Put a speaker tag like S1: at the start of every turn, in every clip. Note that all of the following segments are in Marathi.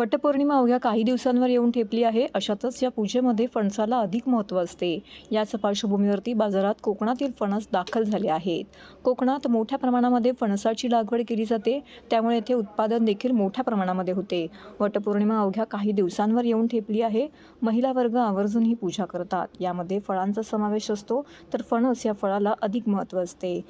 S1: वटपौर्णिमा अवघ्या काही दिवसांवर येऊन ठेपली आहे. अशातच या पूजेमध्ये फणसाला अधिक महत्त्व असते. याच पार्श्वभूमीवरती बाजारात कोकणातील फणस दाखल झाले आहेत. कोकणात मोठ्या प्रमाणामध्ये फणसाची लागवड केली जाते. त्यामुळे येथे उत्पादन देखील मोठ्या प्रमाणामध्ये होते. वटपौर्णिमा अवघ्या काही दिवसांवर येऊन ठेपली आहे. महिला वर्ग आवर्जून ही पूजा करतात. यामध्ये फळांचा समावेश असतो. तर फणस या फळाला अधिक महत्त्व असते.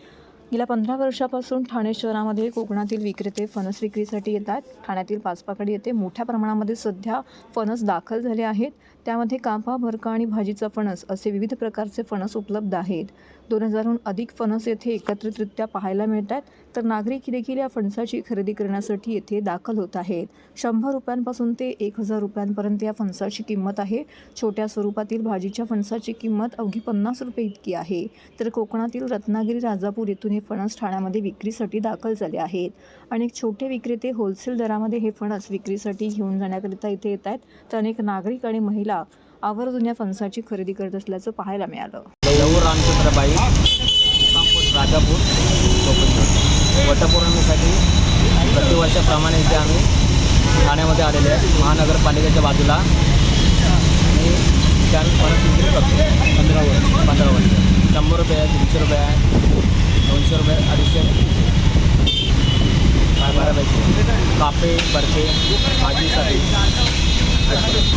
S1: गेल्या पंधरा वर्षापासून ठाणे शहरामध्ये कोकणातील विक्रेते फणस विक्रीसाठी येतात. ठाण्यातील पाचपाकडी येथे मोठ्या प्रमाणामध्ये सध्या फणस दाखल झाले आहेत. त्यामध्ये कापा भरका आणि भाजीचा फणस असे विविध प्रकारचे फणस उपलब्ध आहेत. दोन हजारहून अधिक फणस येथे एकत्रितरित्या पाहायला मिळतात. तर नागरिक देखील या फणसाची खरेदी करण्यासाठी येथे दाखल होत आहेत. शंभर रुपयांपासून ते एक हजार रुपयांपर्यंत या फणसाची किंमत आहे. छोट्या स्वरूपातील भाजीच्या फणसाची किंमत अवघी पन्नास रुपये इतकी आहे. तर कोकणातील रत्नागिरी राजापूर येथून हे फणस ठाण्यामध्ये विक्रीसाठी दाखल झाले आहेत. अनेक छोटे विक्रेते होलसेल दरामध्ये हे फणस विक्रीसाठी घेऊन जाण्याकरिता इथे येत आहेत. तर अनेक नागरिक आणि महिला आवर्जून या फणसाची खरेदी करत असल्याचं पाहायला मिळालं.
S2: रामचंद्रबाई राजापूर वटपौर्णिमेसाठी प्रतिवर्षाप्रमाणे इथे आम्ही ठाण्यामध्ये आलेले आहे. महानगरपालिकेच्या बाजूला आणि इथे फणस विक्री करतो. पंधरा वर्ष पंधरा वर्ष. शंभर रुपये आहे तीनशे रुपये आहे. दोनशे रुपये अडीचशे. काय बऱ्यापैकी कापे बरके भाजीसाठी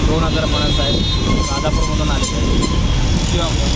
S2: दोन हजार पन्नास आहेत राजापूरमधून आलेले आहे